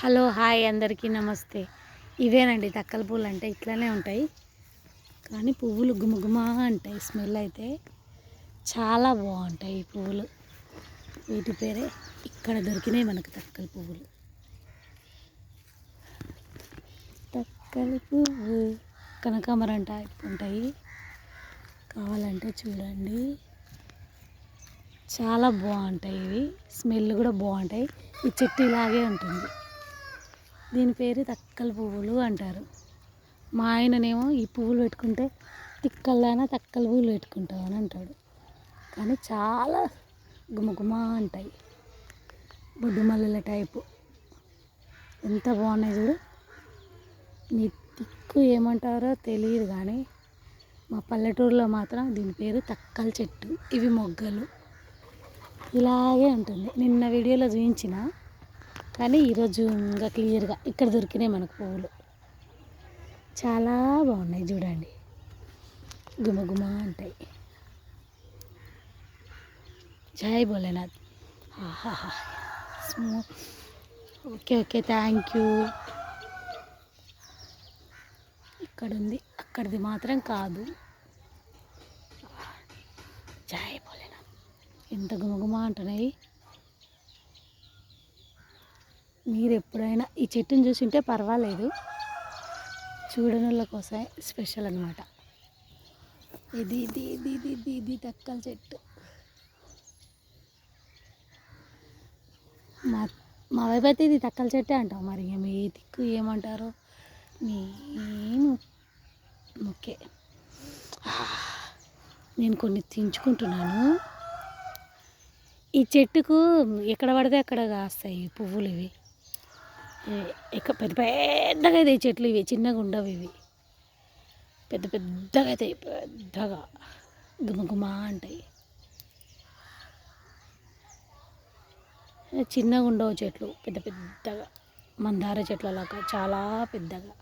Hello hi అందరికీ నమస్తే. ఇవేనండి తక్కల పూలు అంటే ఇట్లానే ఉంటాయి. కానీ పువ్వులు గుమగుమ అంటాయి స్మెల్ అయితే చాలా బాగుంటాయి ఈ పువ్వులు. వీటి పేరే ఇక్కడ దొరికినాయి మనకు తక్కల పువ్వులు. తక్కల పువ్వు కనకామరంట ఉంటాయి. కావాలంటే చూడండి. చాలా బాగుంటాయి ఇవి. స్మెల్ కూడా బాగుంటాయి. ఈ చెట్టు ఇలాగే ఉంటుంది. దీని పేరు తక్కల పువ్వులు అంటారు. మా ఆయననేమో ఈ పువ్వులు పెట్టుకుంటే తిక్కల్లానా తక్కల పువ్వులు పెట్టుకుంటావు అని అంటాడు. కానీ చాలా గుమగుమా అంటాయి. బొడ్డు మల్లెల టైపు. ఎంత బాగున్నాయి చూడు. నీ తిక్కు ఏమంటారో తెలియదు కానీ మా పల్లెటూరులో మాత్రం దీని పేరు తక్కల చెట్టు. ఇవి మొగ్గలు. ఇలాగే ఉంటుంది. నిన్న వీడియోలో చూపించిన కానీ ఈరోజు ఇంకా క్లియర్గా ఇక్కడ దొరికినాయి మనకు పువ్వులు. చాలా బాగున్నాయి చూడండి. గుమగుమ అంటాయి. జై భోలేనాథ్. ఆహాహా. స్మూ. Okay okay thank you. ఇక్కడ ఉంది అక్కడిది మాత్రం కాదు. జాయ్ భోలేనాథ్. ఎంత గుమగుమ అంటున్నాయి. మీరు ఎప్పుడైనా ఈ చెట్టుని చూసింటే పర్వాలేదు. చూడనుల కోసమే స్పెషల్ అనమాట ఇది ఇది ఇది ఇది ఇది ఇది తక్కల చెట్టు. మా మా వైపు అయితే ఇది తక్కల చెట్టే అంటాం మరి. ఇక మీ దిక్కు ఏమంటారు నేను ఓకే నేను కొన్ని తెంచుకుంటున్నాను. ఈ చెట్టుకు ఎక్కడ పడితే అక్కడ కాస్తాయి పువ్వులు ఇవి. ఎక్క పెద్ద పెద్దగా అయితే చెట్లు ఇవి చిన్నగా ఉండవు ఇవి. పెద్ద పెద్దగా అవుతాయి పెద్దగా గుమగుమా అంటాయి. చిన్నగా ఉండవు చెట్లు పెద్ద పెద్దగా. మందార చెట్లలాగా చాలా పెద్దగా.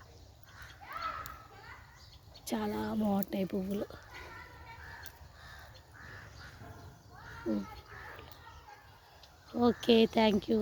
చాలా బాగుంటాయి పువ్వులు. Okay thank you.